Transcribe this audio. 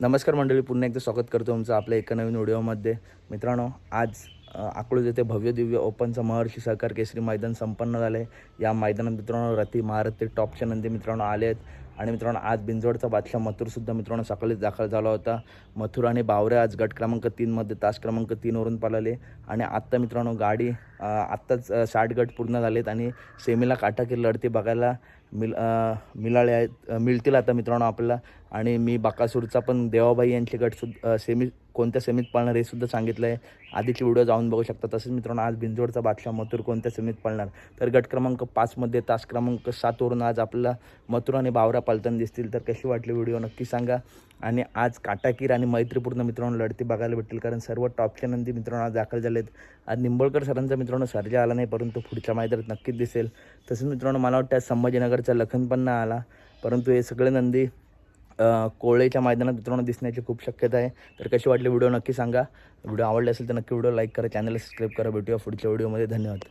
नमस्कार मंडळी पुन्हा एकदा स्वागत करतो तुमचं आपल्या एका नवीन व्हिडिओमध्ये. मित्रांनो आज अकलूज येथे भव्य दिव्य ओपनचं महर्षी सहकार केसरी मैदान संपन्न झालं आहे या मैदानात मित्रांनो रती महारथी टॉपच्या नंदी मित्रांनो आले आहेत. आणि मित्रांनो आज बिंजोडचा बादशाह मथुरसुद्धा मित्रांनो सकाळीच दाखल झाला होता. मथुर आणि बावरे आज गट क्रमांक तीनमध्ये तास क्रमांक तीनवरून पळाले. आणि आत्ता मित्रांनो गाडी आत्ताच साठ गट पूर्ण झालेत. आणि सेमीला काटाकीर लढती बघायला मिल मिळाले आहेत मिळतील आता मित्रांनो आपल्याला. आणि मी बाकासूरचा पण देवाबाई यांचे गट सुद्धा सेमी कोणत्या सेमीत पाळणार हे सुद्धा सांगितलं आहे आधीचे व्हिडिओ जाऊन बघू शकता तसेच मित्रांनो आज बिंजोडचा बादशाह मथुर कोणत्या सेमीत पाळणार. तर गट क्रमांक पाचमध्ये तास क्रमांक सातवरून आज आपल्याला मथुर आणि बावरा पालताना दिसतील. तर कशी वाटली व्हिडिओ नक्की सांगा. आणि आज काटाकीर आणि मैत्रीपूर्ण मित्रांनो लढती बघायला भेटतील. कारण सर्व टॉपच्या नंदी मित्रांनो आज दाखल झालेत. आज निंबळकर सरांचा मित्रांनो सर्जा आला नाही परंतु पुढच्या मैदानात नक्कीच दिसेल. तसेच मित्रांनो मला वाटतं संभाजीनगर संभाजीनगरचा लखन पण नाही आला. परंतु हे सगळे नंदी कोळेच्या मैदानात मित्रांनो दिसण्याची खूप शक्यता आहे. तर कशी वाटली व्हिडिओ नक्की सांगा. व्हिडिओ आवडले असेल तर नक्की व्हिडिओ लाईक करा चॅनलला सबस्क्राईब करा. भेटूया पुढच्या व्हिडिओमध्ये. धन्यवाद.